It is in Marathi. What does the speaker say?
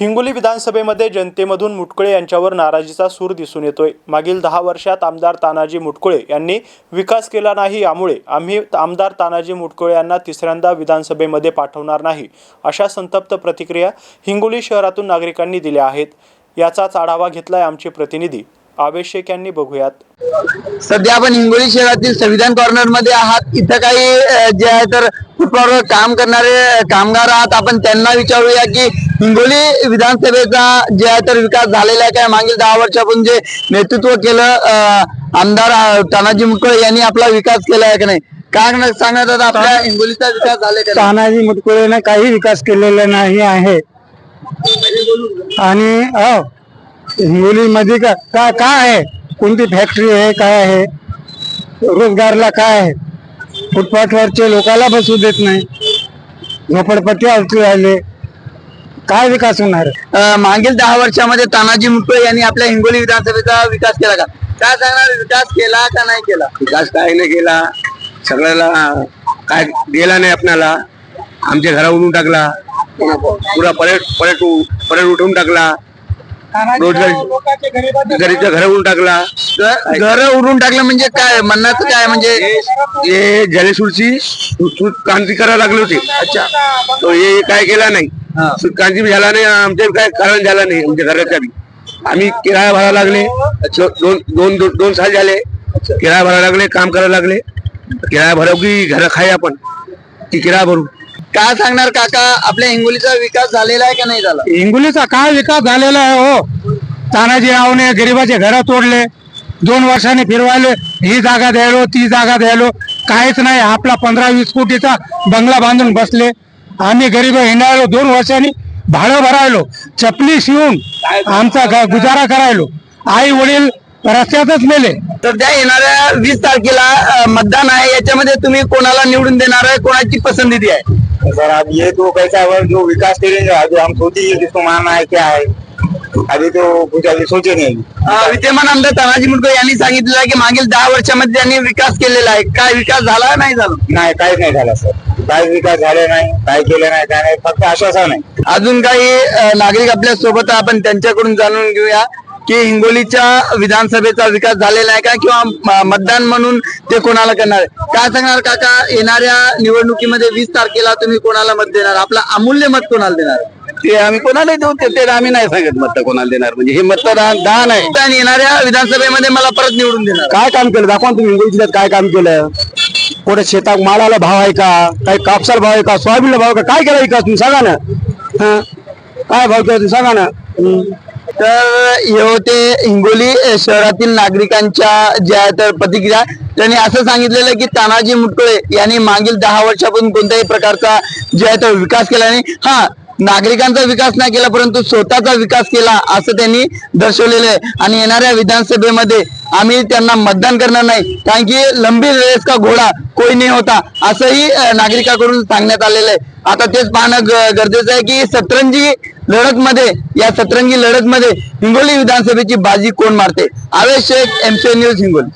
हिंगोली विधानसभेमध्ये जनतेमधून मुटकुळे यांच्यावर नाराजीचा सूर दिसून येतोय. मागील दहा वर्षात आमदार तानाजी मुटकुळे यांनी विकास केला नाही यामुळे आम्ही आमदार तानाजी मुटकुळे यांना तिसऱ्यांदा विधानसभेमध्ये पाठवणार नाही अशा संतप्त प्रतिक्रिया हिंगोली शहरातून नागरिकांनी दिल्या आहेत. याचाच आढावा घेतलाय आमचे प्रतिनिधी आवेश शेख यांनी बघूयात. सध्या आपण हिंगोली शहरातील संविधान कॉर्नरमध्ये आहात. इथं काही जे आहे तर फुटपाथवर काम करणारे कामगार आहात. आपण त्यांना विचारूया की हिंगोली विधानसभेचा जे आहे तर विकास झालेला आहे काय मागील दहा वर्षापासून जे नेतृत्व केलं आमदार तानाजी मुटकुळे यांनी आपला विकास केला आहे का नाही? काय सांगण्यात आता आपल्या हिंगोलीचा विकास झाला का नाही? तानाजी मुटकुळेने काही विकास केलेला नाही आहे. आणि हिंगोलीमध्ये का का काय आहे? कोणती फॅक्टरी आहे? काय आहे? रोजगारला काय आहे? फुटपाथवरचे लोकांना बसू देत नाही. झोपडपट्टी आवती राहिले. काय विकास होणार? अ, मागील दहा वर्षामध्ये तानाजी मुटकुळे यांनी आपल्या हिंगोली विधानसभेचा विकास केला का? काय सांगणार? विकास केला का नाही केला? विकास काय नाही केला. सगळ्याला काय दिला नाही आपल्याला. आमच्या घरा उडून टाकला. पुरा परेड परेड परेड उठवून टाकला. रोजगार घर उडून टाकला. घर उडून टाकलं म्हणजे काय? म्हणण्याचं काय म्हणजे हे जलेसूरची सूत क्रांती करायला लागली होती. अच्छा. तो हे काय केला नाही. क्रांती झाला नाही आमच्या काय कारण झाला नाही आमच्या घराच्या बी आम्ही किराया भरायला लागले. दोन दोन दोन दोन साल झाले. किराया भरायला लागले काम करायला लागले. किराया भरव की घर खाय आपण. की किराया भरू. काय सांगणार काका? आपल्या हिंगोलीचा विकास झालेला आहे का नाही झाला? हिंगोलीचा काय विकास झालेला आहे हो? तानाजी रावने गरिबाचे घर तोडले. दोन वर्षांनी फिरवायले. ही जागा द्यायलो ती जागा द्यायलो. काहीच नाही. आपला पंधरा वीस कोटीचा बंगला बांधून बसले. आम्ही गरीब हिंडायलो. दोन वर्षांनी भाडं भरायलो. चपली शिवून आमचा ग- गुजारा करायलो. आई वडील रस्त्यातच मेले. सध्या येणाऱ्या वीस तारखेला अ, मतदान आहे. याच्यामध्ये तुम्ही कोणाला निवडून देणार आहे? कोणाची पसंती आहे? सर अब ये तो कैसा है जो विकास करेंगे जो हम सोचिए जिसको मानना है क्या है? अभी तो कुछ अभी सोचे नहीं। अ, विद्यमान आमदार तानाजी मुटकुळे यांनी सांगितलेलं आहे की मागील दहा वर्षामध्ये त्यांनी विकास केलेला आहे. काय विकास झाला नाही झाला? नाही काहीच नाही झालं सर. काय विकास झाले नाही काय केलं नाही काय नाही फक्त आश्वासन आहे. अजून काही अ, नागरिक आपल्यासोबत आहे. आपण त्यांच्याकडून जाणून घेऊया. की हिंगोलीच्या विधानसभेचा विकास झालेला आहे का किंवा मतदान म्हणून ते कोणाला करणार आहे? काय सांगणार काका? येणाऱ्या निवडणुकीमध्ये वीस तारखेला तुम्ही कोणाला मत देणार? आपलं अमूल्य मत कोणाला देणार? ते आम्ही कोणाला देऊ ते ते आम्ही नाही सांगत मत कोणाला देणार. म्हणजे हे मतदान दान आहे. आणि येणाऱ्या विधानसभेमध्ये मला परत निवडून देणार. काय काम केलं? दाखवा तुम्ही हिंगोली जिल्ह्यात काय काम केलं. कुठे शेतात मालाला भाव आहे का? काही कापसाला भाव आहे का? सोयाबीनला भाव आहे का? काय केलं विकास? तुम्ही सांगा ना. हा. काय भाव केला? तुम्ही सांगा ना. तर हे होते हिंगोली शहरातील नागरिकांच्या ज्या तर प्रतिक्रिया. त्यांनी असं सांगितलेलं की तानाजी मुटकुळे यांनी मागील दहा वर्षापासून कोणत्याही प्रकारचा जे आहे तो विकास केला नाही. हा नागरिकांचा विकास नाही केला परंतु स्वतःचा विकास केला असं त्यांनी दर्शवलेलं आहे. आणि येणाऱ्या विधानसभेमध्ये आम्ही त्यांना मतदान करणार नाही. कारण की लंबी रेस का घोडा कोई नाही होता असंही नागरिकाकडून सांगण्यात आलेलं आहे. आता तेच पाहणं गरजेचं आहे की सतरंजी लढत मध्ये या सतरंगी लढत मध्ये हिंगोली विधानसभेची बाजी कोण मारते? Avesh Shaikh MC news Hingoli.